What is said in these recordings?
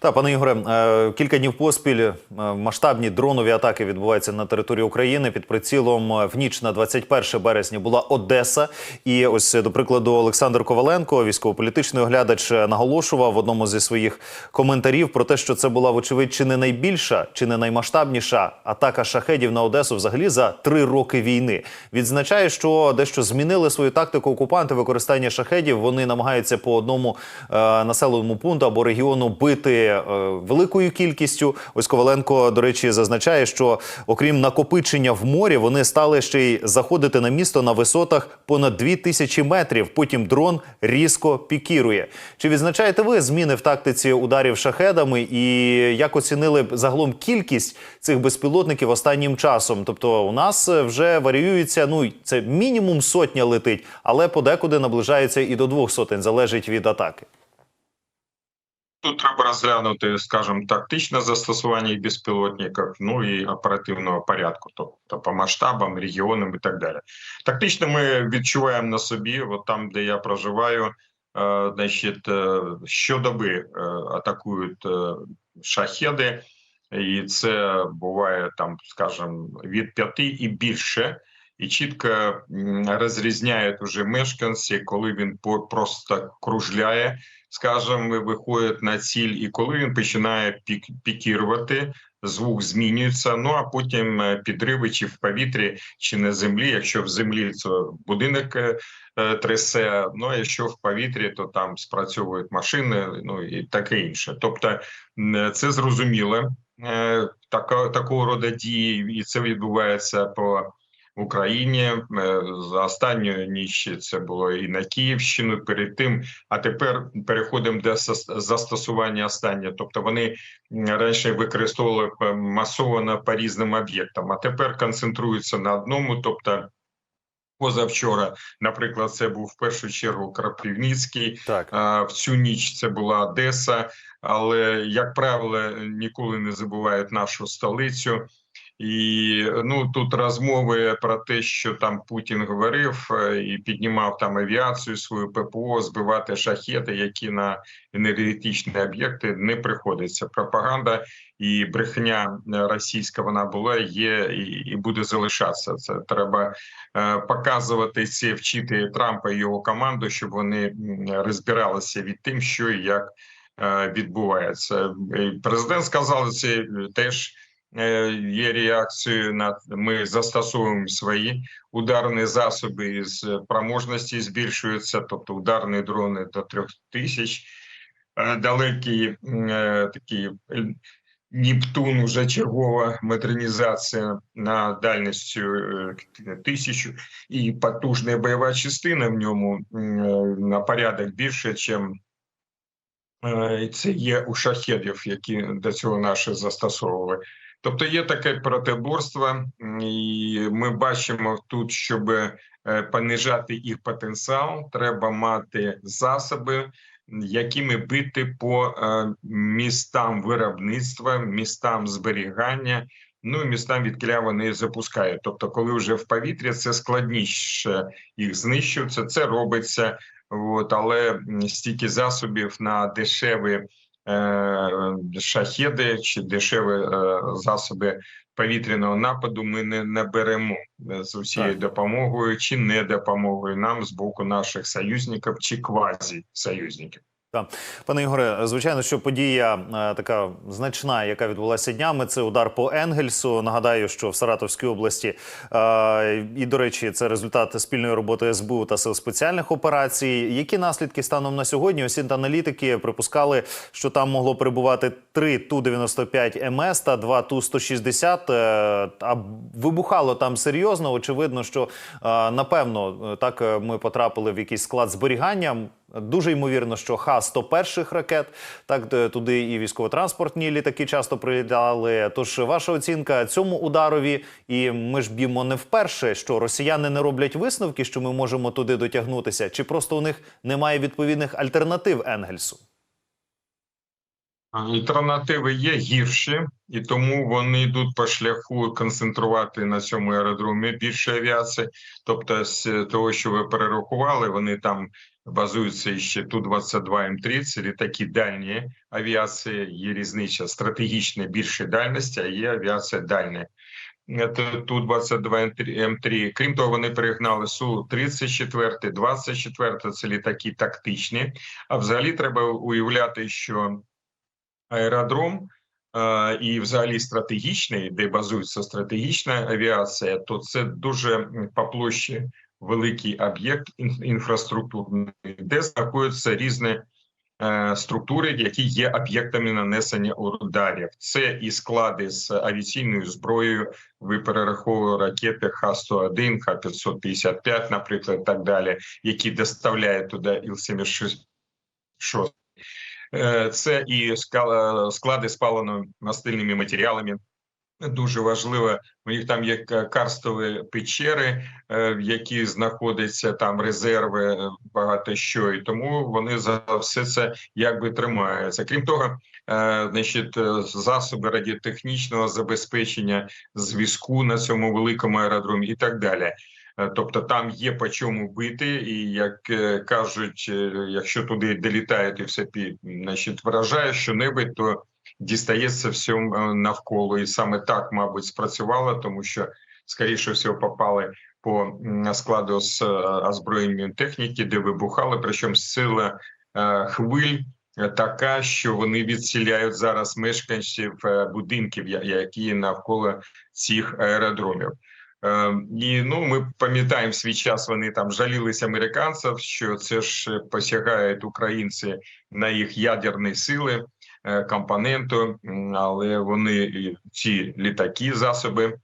Так, пане Ігоре, е, кілька днів поспіль е, масштабні дронові атаки відбуваються на території України. Під прицілом е, в ніч на 21 березня була Одеса. І ось, до прикладу, Олександр Коваленко, військово-політичний оглядач, наголошував в одному зі своїх коментарів про те, що це була, вочевидь, чи не найбільша, чи не наймасштабніша атака шахедів на Одесу взагалі за три роки війни. Відзначає, що дещо змінили свою тактику окупанти використання шахедів. Вони намагаються по одному е, населеному пункту або регіону бити е, великою кількістю. Ось Коваленко, до речі, зазначає, що окрім накопичення в морі, вони стали ще й заходити на місто на висотах понад 2000 метрів. Потім дрон різко пікірує. Чи відзначаєте ви зміни в тактиці ударів шахедами? І як оцінили б загалом кількість цих безпілотників останнім часом? Тобто, у нас вже варіюється. Ну це мінімум сотня летить, але подекуди наближається і до двох сотень, залежить від атаки. Тут треба розглянути, скажімо, тактичне застосування безпілотників, ну і оперативного порядку, тобто по масштабам, регіонам і так далі. Тактично ми відчуваємо на собі, от там, де я проживаю, е, значить, е, щодоби е, атакують шахеди, і це буває там, скажімо, від п'яти і більше. І чітко розрізняють уже мешканці, коли він просто кружляє, скажімо, виходить на ціль, і коли він починає пік, пікірувати, звук змінюється. Ну а потім е, підриви чи в повітрі, чи на землі. Якщо в землі це будинок е, е, трясе, ну а якщо в повітрі, то там спрацьовують машини, ну і таке інше. Тобто це зрозуміло. Е, така, такого роду дії, і це відбувається по Україні. Е, За останню ніч це було і на Київщину перед тим. А тепер переходимо до застосування останнє. Тобто вони раніше використовували е, масово по різним об'єктам, а тепер концентруються на одному. Тобто, позавчора, наприклад, це був в першу чергу Крапивницький. Так. А, В цю ніч це була Одеса, але як правило, ніколи не забувають нашу столицю. І ну тут розмови про те, що там Путін говорив е, і піднімав там авіацію свою ППО, збивати шахети, які на енергетичні об'єкти не приходиться. Пропаганда і брехня е, російська вона була, є і, буде залишатися. Це треба е, показувати це, вчити Трампа і його команду, щоб вони розбиралися від тим, що і як е, відбувається. Президент сказав це е, теж. Е, Є реакцією на ми застосовуємо свої ударні засоби із проможності збільшуються, тобто ударні дрони до трьох тисяч. Е, Далекі е, такі е, Нептун вже чергова модернізація на дальністю е, тисячу і потужна бойова частина в ньому е, на порядок більше, е, це є у шахедів, які до цього наші застосовували. Тобто є таке протиборство, і ми бачимо тут, щоб е, понижати їх потенціал, треба мати засоби, якими бити по е, містам виробництва, містам зберігання. Ну і містам відкіля вони запускають. Тобто, коли вже в повітрі це складніше їх знищується, це робиться. От, але стільки засобів на дешеві шахеди чи дешеві е, засоби повітряного нападу ми не наберемо е, з усією допомогою чи не допомогою нам з боку наших союзників чи квазі союзників. Пане Ігоре, звичайно, що подія е, така значна, яка відбулася днями, це удар по Енгельсу. Нагадаю, що в Саратовській області е, і, до речі, це результат спільної роботи СБУ та сил спеціальних операцій. Які наслідки станом на сьогодні? Осі аналітики припускали, що там могло перебувати три Ту-95 МС та два Ту-160. Е, А вибухало там серйозно. Очевидно, що напевно так ми потрапили в якийсь склад зберігання. Дуже ймовірно, що Х-101 ракет, так туди і військово-транспортні літаки часто прилітали. Тож ваша оцінка цьому ударові, і ми ж б'ємо не вперше, що росіяни не роблять висновки, що ми можемо туди дотягнутися, чи просто у них немає відповідних альтернатив Енгельсу? Альтернативи є гірші, і тому вони йдуть по шляху концентрувати на цьому аеродромі більше авіації. Тобто, з того, що ви перерахували, вони там базуються ще Ту-22М3, це літаки дальньої авіації, є різниця стратегічна більше дальності, а є авіація дальня. Ту-22М3. Крім того, вони перегнали Су-34, 24 це літаки тактичні. А взагалі треба уявляти, що аеродром і взагалі стратегічний, де базується стратегічна авіація, то це дуже по площі великий об'єкт ін- інфраструктурний, де знаходяться різні е, структури, які є об'єктами нанесення ударів. Це і склади з авіаційною зброєю. Ви перераховували ракети Х-101, Х-555, наприклад, так далі, які доставляють туди Іл-76. Е, Це і склади з паливно-мастильними матеріалами. Дуже важливо, у них там є карстові печери, е, в які знаходяться там резерви, е, багато що, і тому вони за все це якби тримаються. Крім того, е, значить, засоби радіотехнічного забезпечення зв'язку на цьому великому аеродромі і так далі. Тобто там є по чому бити, і як кажуть, якщо туди долітають і все пі, значить, вражає що-небудь, то дістається всьому е, навколо, і саме так, мабуть, спрацювало, тому що скоріше всього попали по складу з е, озброєнням техніки, де вибухали, причому сила е, хвиль. Така, що вони відселяють зараз мешканців будинків, які навколо цих аеродромів. І ну ми пам'ятаємо свій час. Вони там жалілися американців, що це ж посягають українці на їх ядерні сили компоненту, але вони ці літаки, засоби.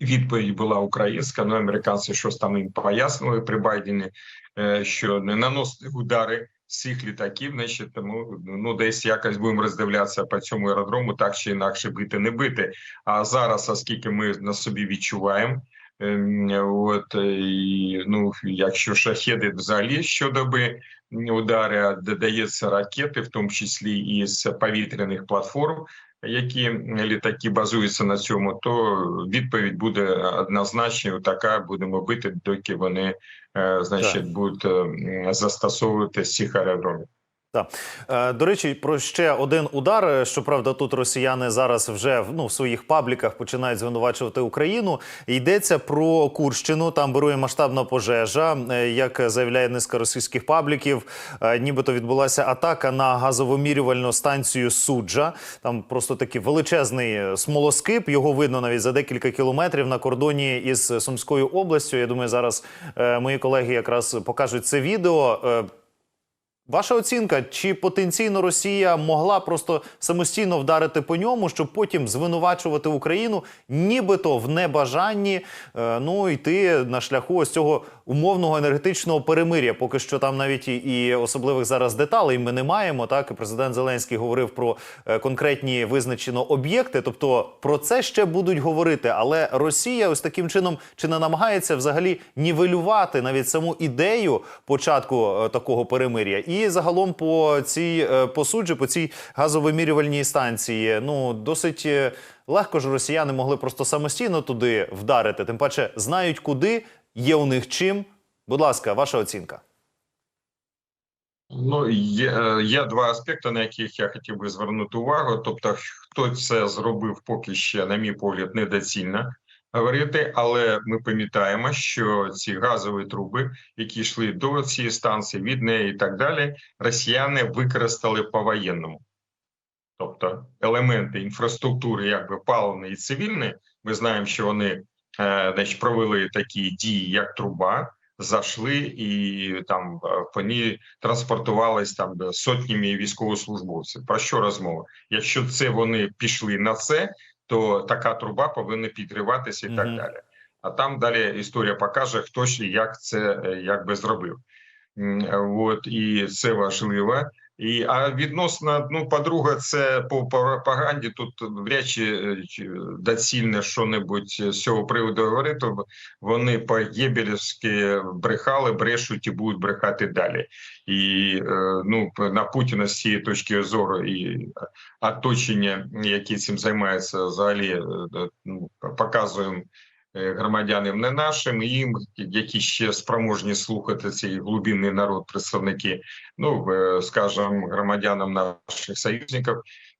Відповідь була українська. Ну американці щось там їм пояснили при Байдені, е, що не наносити удари цих літаків. Значить, тому ну десь якось будемо роздивлятися по цьому аеродрому, так чи інакше бити, не бити. А зараз, оскільки ми на собі відчуваємо. Ем, От е, і, ну, якщо шахеди взагалі щодоби удари, а додається ракети, в тому числі і з повітряних платформ, які літаки базуються на цьому, то відповідь буде однозначною. Така будемо бити, доки вони е, значить будуть е, застосовувати з цих аеродромів. Е, До речі, про ще один удар. Е, Щоправда, тут росіяни зараз вже ну, в своїх пабліках починають звинувачувати Україну. Йдеться про Курщину. Там берує масштабна пожежа. Е, Як заявляє низка російських пабліків, е, нібито відбулася атака на газовомірювальну станцію Суджа. Там просто такий величезний смолоскип. Його видно навіть за декілька кілометрів на кордоні із Сумською областю. Я думаю, зараз мої колеги якраз покажуть це відео. Ваша оцінка, чи потенційно Росія могла просто самостійно вдарити по ньому, щоб потім звинувачувати Україну, нібито в небажанні е, ну йти на шляху ось цього умовного енергетичного перемир'я? Поки що там навіть і, особливих зараз деталей ми не маємо. Так І президент Зеленський говорив про е, конкретні визначено об'єкти. Тобто про це ще будуть говорити. Але Росія ось таким чином чи не намагається взагалі нівелювати навіть саму ідею початку е, такого перемир'я, і загалом по цій е, по суджі, по цій газовимірювальній станції, ну досить е, легко ж росіяни могли просто самостійно туди вдарити. Тим паче знають куди, є у них чим. Будь ласка, ваша оцінка. Ну є, е, є два аспекти, на яких я хотів би звернути увагу. Тобто, хто це зробив, поки ще, на мій погляд, недоцільно говорити. Але ми пам'ятаємо, що ці газові труби, які йшли до цієї станції, від неї і так далі, росіяни використали по воєнному. Тобто елементи інфраструктури, якби паливної і цивільної, ми знаємо, що вони е, значить, провели такі дії, як труба, зайшли і там е, по ній транспортувались там е, сотнями військовослужбовців. Про що розмова? Якщо це вони пішли на це, то така труба повинна підриватися і Мгм. так далі. А там далі історія покаже, хто ще як це е, якби зробив. От і це важливо. І а відносно, ну, по-друге, це по пропаганді. Тут вряд чи е, доцільне що-небудь з цього приводу говорити. Вони по єбелівськи брехали, брешуть і будуть брехати далі. І е, ну на Путіна з цієї точки зору і оточення, які цим займаються, взагалі е, ну, показуємо громадянам не нашим, їм, які ще спроможні слухати цей глибинний народ, представники, ну е, скажімо, громадянам наших союзників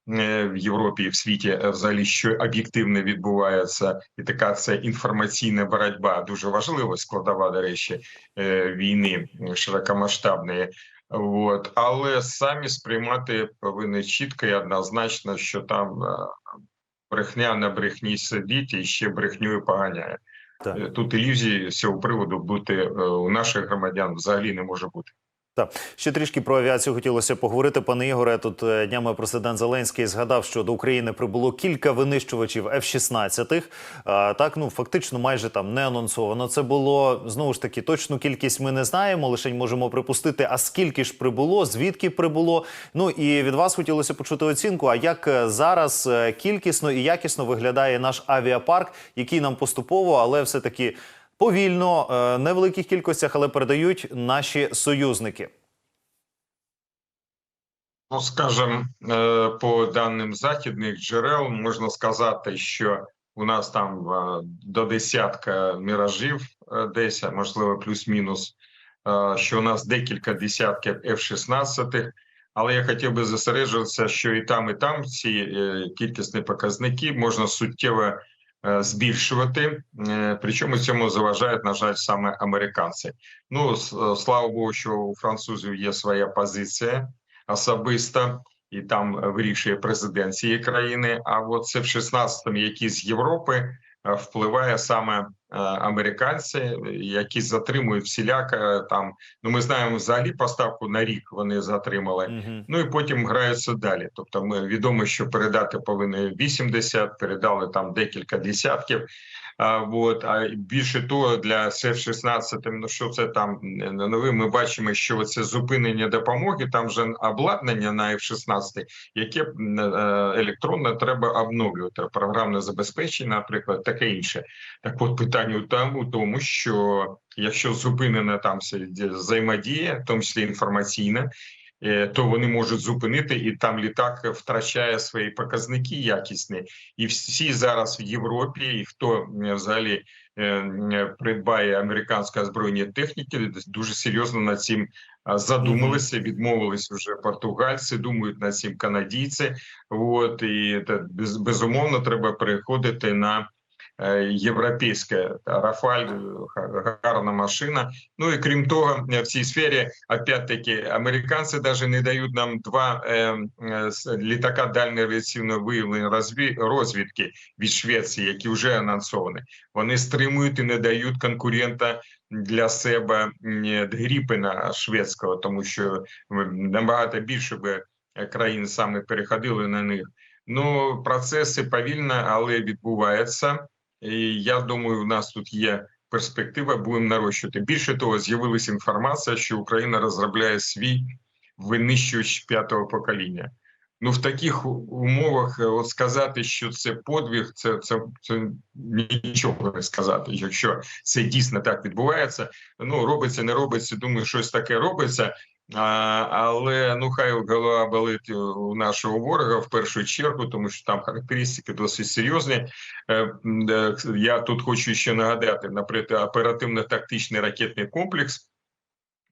е, в Європі і в світі, е, взагалі, що об'єктивно відбувається, і така це інформаційна боротьба дуже важлива складова, до речі, е, війни широкомасштабної. От, але самі сприймати повинні чітко і однозначно, що там е, брехня на брехні сидить і ще брехню поганяє. Так. Е, Тут ілюзії з цього приводу бути е, у наших громадян взагалі не може бути. Так, ще трішки про авіацію хотілося поговорити. Пане Ігоре, тут е, днями президент Зеленський згадав, що до України прибуло кілька винищувачів F-16. Так, ну фактично, майже там не анонсовано. Це було знову ж таки точну кількість. Ми не знаємо, лише можемо припустити. А скільки ж прибуло, звідки прибуло? Ну і від вас хотілося почути оцінку. А як е, зараз е, кількісно і якісно виглядає наш авіапарк, який нам поступово, але все таки повільно, е, невеликих кількостях, але передають наші союзники. Ну, скажем, е, по даним західних джерел можна сказати, що у нас там е, до десятка міражів десь, можливо, плюс-мінус, що у нас декілька десятків F-16, але я хотів би зосереджуватися, що і там, і там ці кількісні показники можна суттєво збільшувати. Е, Причому цьому заважають, на жаль, саме американці. Ну, е, слава Богу, що у французів є своя позиція особиста. і там е, вирішує президент цієї країни. А от це в 16-му, які з Європи е, впливає саме е, американці, які затримують всіляко е, там. Ну ми знаємо взагалі поставку на рік вони затримали. Мгм. Ну і потім граються далі. Тобто, ми відомо, що передати повинні 80, передали там декілька десятків. А, вот, а більше того, для С-16, ну що це там е, нове, ми бачимо, що це зупинення допомоги, там же обладнання на F-16, яке е, електронне треба обновлювати, програмне забезпечення, наприклад, таке інше. Так от питання у тому, тому, що якщо зупинена там взаємодія, в тому числі інформаційна, то вони можуть зупинити, і там літак втрачає свої показники якісні. І всі зараз в Європі, і хто е, взагалі е, е, придбає американську озброєння техніки, дуже серйозно над цим задумалися, відмовились вже португальці, думають над цим канадійці. От і безумовно треба переходити на е, європейське Та Рафаль, е, гарна машина. Ну і крім того, е, в цій сфері опять-таки американці навіть не дають нам два е, е, літака дальньої авіаційного виявлення розві- розвідки від Швеції, які вже анонсовані. Вони стримують і не дають конкурента для себе Гріпена шведського, тому що набагато більше би е, країн саме переходили на них. Ну процеси повільно, але відбуваються. І я думаю, у нас тут є перспектива, будемо нарощувати. Більше того, з'явилася інформація, що Україна розробляє свій винищувач п'ятого покоління. Ну в таких умовах е, от сказати, що це подвиг, це, це, це нічого не сказати. Якщо це дійсно так відбувається, ну робиться, не робиться. Думаю, щось таке робиться. Але ну хай голова болить у нашого ворога в першу чергу, тому що там характеристики досить серйозні. Е, е, Я тут хочу ще нагадати, наприклад, оперативно-тактичний ракетний комплекс.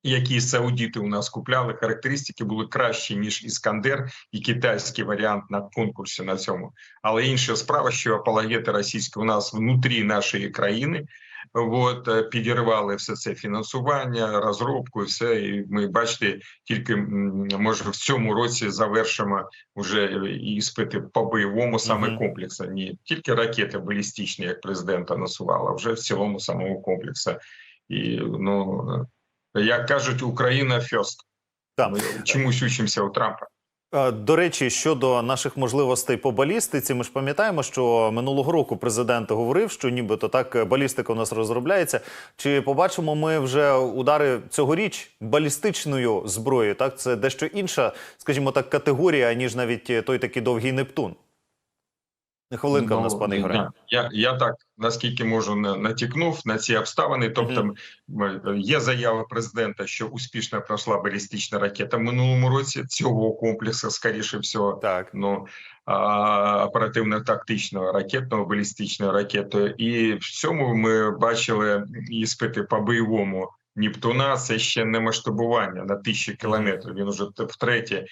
Які саудіти у нас купляли, характеристики були кращі ніж Іскандер і китайський варіант на конкурсі на цьому. Але інша справа, що апологети російські у нас внутрі нашої країни, от е, підірвали все це фінансування, розробку, і все. І ми бачите, тільки може в цьому році завершимо вже е, іспити по бойовому саме Мгм. комплексу. Не тільки ракети балістичні, як президент анонсував, а вже в цілому самого комплексу. І ну як кажуть, Україна фьост. Ми чомусь учимося у Трампа. Е, До речі, щодо наших можливостей по балістиці, ми ж пам'ятаємо, що минулого року президент говорив, що нібито так е, балістика у нас розробляється. Чи побачимо ми вже удари цьогоріч балістичною зброєю? Так, це дещо інша, скажімо так, категорія, ніж навіть е, той такий довгий Нептун. Хвилинка в нас, пане Ігоре. Ну, Я, я так наскільки можу на- натякнув на ці обставини. Тобто, м, є заява президента, що успішно пройшла балістична ракета в минулому році цього комплексу, скоріше всього, Так. ну а, оперативно-тактичного ракетного балістичної ракети. І в цьому ми бачили іспити по бойовому. Нептуна це ще не масштабування на тисячі кілометрів. Він уже втретє,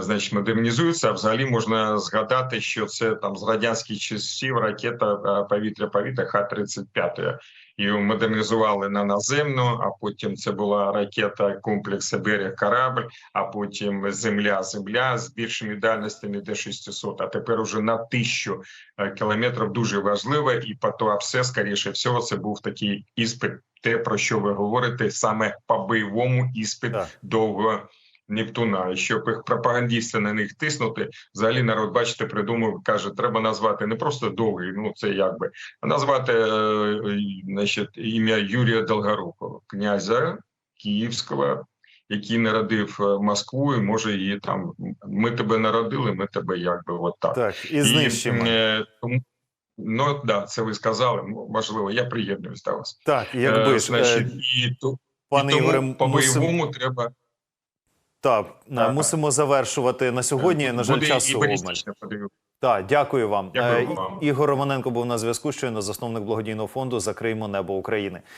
значить, модернізується. А взагалі можна згадати, що це там з радянських часів ракета повітря-повітря Х-35. Її модернізували на наземну, а потім це була ракета комплексу берег корабль, а потім земля, земля з більшими дальностями до 600, а тепер уже на тисячу е, кілометрів дуже важливо. І по то все, скоріше всього, це був такий іспит, те про що ви говорите, саме по бойовому іспит Так. довго. Нептуна, і щоб їх пропагандісти на них тиснути, взагалі народ, бачите, придумав, каже, треба назвати не просто довгий, ну це якби, а назвати е, значить, ім'я Юрія Долгорукова, князя Київського, який народив е, Москву, і може її там. Ми тебе народили, ми тебе якби от так. Так, і знищимо. е, тому- ну да, це ви сказали. Можливо, я приєднуюсь до вас. Так, якби значить, е, і, то- пане і тому Ігоре, по бойовому треба так, е, Так. мусимо завершувати на сьогодні. На жаль, часу обмаль. Так, дякую вам. Дякую Е, вам. Ігор Романенко був на зв'язку. Щойно засновник благодійного фонду Закриємо небо України.